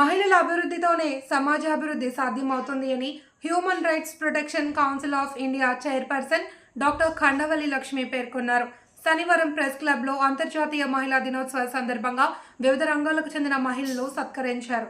మహిళల అభివృద్ధితోనే సమాజ అభివృద్ధి సాధ్యమవుతుంది అని human rights protection council of India chairperson doctor Khandavalli Lakshmi పేర్కొన్నారు. శనివారం ప్రెస్ క్లబ్లో అంతర్జాతీయ మహిళా దినోత్సవ సందర్భంగా వివిధ రంగాలకు చెందిన మహిళలు సత్కరించారు.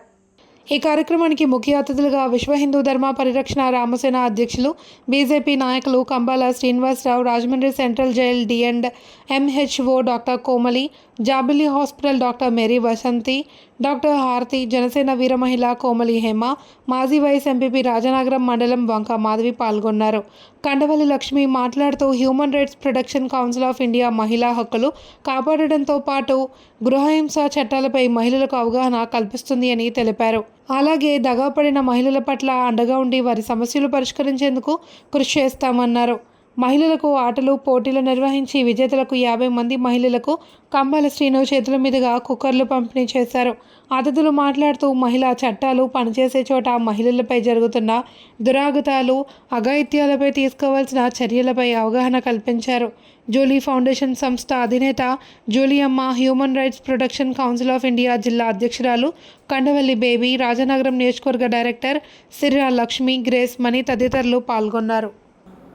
ఈ కార్యక్రమానికి ముఖ్య అతిథులుగా విశ్వ హిందూ ధర్మ పరిరక్షణ రామసేన అధ్యక్షులు బీజేపీ నాయకులు Kambala Srinivasarao Rajahmundry central jail D and MHO doctor Komali Jabili hospital doctor Mary Vasanthi doctor Harathi Janasena Veera మహిళ కోమలి హేమ మాజీ వైస్ ఎంపీపీ రాజనగరం మండలం వంక మాధవి పాల్గొన్నారు. కండవల్లి లక్ష్మి మాట్లాడుతూ human rights protection council of India మహిళా హక్కులు కాపాడడంతో పాటు గృహహింస చట్టాలపై మహిళలకు అవగాహన కల్పిస్తుంది అని తెలిపారు. అలాగే దగాపడిన మహిళల పట్ల అండగా ఉండి వారి సమస్యలు పరిష్కరించేందుకు కృషి చేస్తామన్నారు. మహిళలకు ఆటలు పోటీలు నిర్వహించి విజేతలకు యాభై మంది మహిళలకు కంబాల శ్రీను చేతుల మీదుగా కుక్కర్లు పంపిణీ చేశారు. అతిథులు మాట్లాడుతూ మహిళా చట్టాలు పనిచేసే చోట మహిళలపై జరుగుతున్న దురాగతాలు అఘాయిత్యాలపై తీసుకోవాల్సిన చర్యలపై అవగాహన కల్పించారు. జూలీ ఫౌండేషన్ సంస్థ అధినేత Juliamma human rights protection council of India జిల్లా అధ్యక్షురాలు కండవల్లి బేబీ రాజనగరం నియోజకవర్గ డైరెక్టర్ సిర్రా లక్ష్మి గ్రేస్ మణి తదితరులు పాల్గొన్నారు.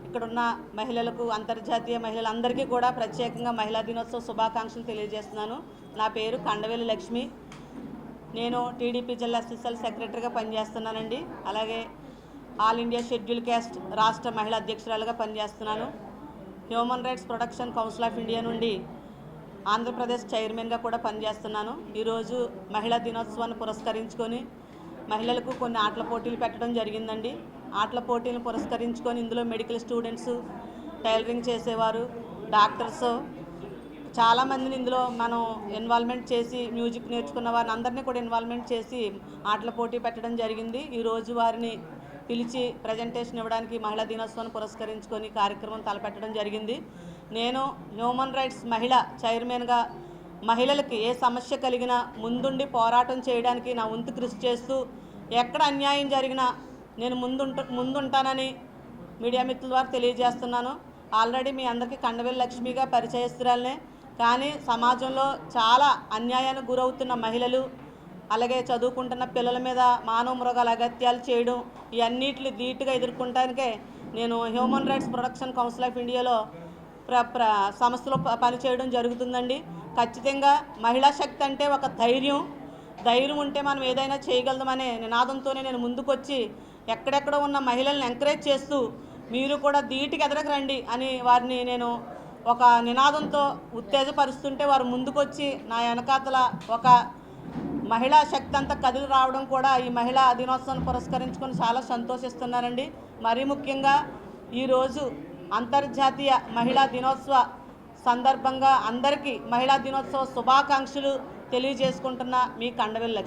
ఇక్కడున్న మహిళలకు అంతర్జాతీయ మహిళలందరికీ కూడా ప్రత్యేకంగా మహిళా దినోత్సవ శుభాకాంక్షలు తెలియజేస్తున్నాను. నా పేరు కండవేలి లక్ష్మి. నేను టీడీపీ జిల్లా స్పెషల్ సెక్రటరీగా పనిచేస్తున్నానండి. అలాగే ఆల్ ఇండియా షెడ్యూల్ క్యాస్ట్ రాష్ట్ర మహిళా అధ్యక్షురాలుగా పనిచేస్తున్నాను. Human rights protection council of India నుండి ఆంధ్రప్రదేశ్ చైర్మన్గా కూడా పనిచేస్తున్నాను. ఈరోజు మహిళా దినోత్సవాన్ని పురస్కరించుకొని మహిళలకు కొన్ని ఆటల పోటీలు పెట్టడం జరిగిందండి. ఆటల పోటీలను పురస్కరించుకొని ఇందులో మెడికల్ స్టూడెంట్స్ టైలరింగ్ చేసేవారు డాక్టర్స్. చాలామందిని ఇందులో మనం ఇన్వాల్వ్మెంట్ చేసి మ్యూజిక్ నేర్చుకున్న వారిని అందరినీ కూడా ఇన్వాల్వ్మెంట్ చేసి ఆటల పోటీ పెట్టడం జరిగింది. ఈరోజు వారిని పిలిచి ప్రజెంటేషన్ ఇవ్వడానికి మహిళా దినోత్సవాన్ని పురస్కరించుకొని కార్యక్రమం తలపెట్టడం జరిగింది. నేను హ్యూమన్ రైట్స్ మహిళ చైర్మన్గా మహిళలకి ఏ సమస్య కలిగినా ముందుండి పోరాటం చేయడానికి నా వంతు కృషి చేస్తూ ఎక్కడ అన్యాయం జరిగినా నేను ముందుంట ముందుంటానని మీడియా మిత్రుల ద్వారా తెలియజేస్తున్నాను. ఆల్రెడీ మీ అందరికీ కండవేలు లక్ష్మిగా పరిచయస్తురాలనే కానీ సమాజంలో చాలా అన్యాయానికి గురవుతున్న మహిళలు అలాగే చదువుకుంటున్న పిల్లల మీద మానవ మృగాల అగత్యాలు చేయడం ఇవన్నిటిని ధీటుగా ఎదుర్కొంటానికే నేను human rights production council of ఇండియాలో ప్ర ప్ర సంస్థలో ప- పనిచేయడం జరుగుతుందండి. ఖచ్చితంగా మహిళా శక్తి అంటే ఒక ధైర్యం. ధైర్యం ఉంటే మనం ఏదైనా చేయగలదామనే నినాదంతోనే నేను ముందుకొచ్చి ఎక్కడెక్కడ ఉన్న మహిళలను ఎంకరేజ్ చేస్తూ మీరు కూడా ధీటికి ఎదరకు రండి అని వారిని నేను ఒక నినాదంతో ఉత్తేజపరుస్తుంటే వారు ముందుకొచ్చి నా వెనకాతల ఒక మహిళా శక్తి అంతా కదిలి రావడం కూడా ఈ మహిళా దినోత్సవాన్ని పురస్కరించుకొని చాలా సంతోషిస్తున్నారండి. మరీ ముఖ్యంగా ఈరోజు అంతర్జాతీయ మహిళా దినోత్సవ సందర్భంగా అందరికీ మహిళా దినోత్సవ శుభాకాంక్షలు తెలియజేసుకుంటున్న మీ కండవెల్ లక్ష్మి.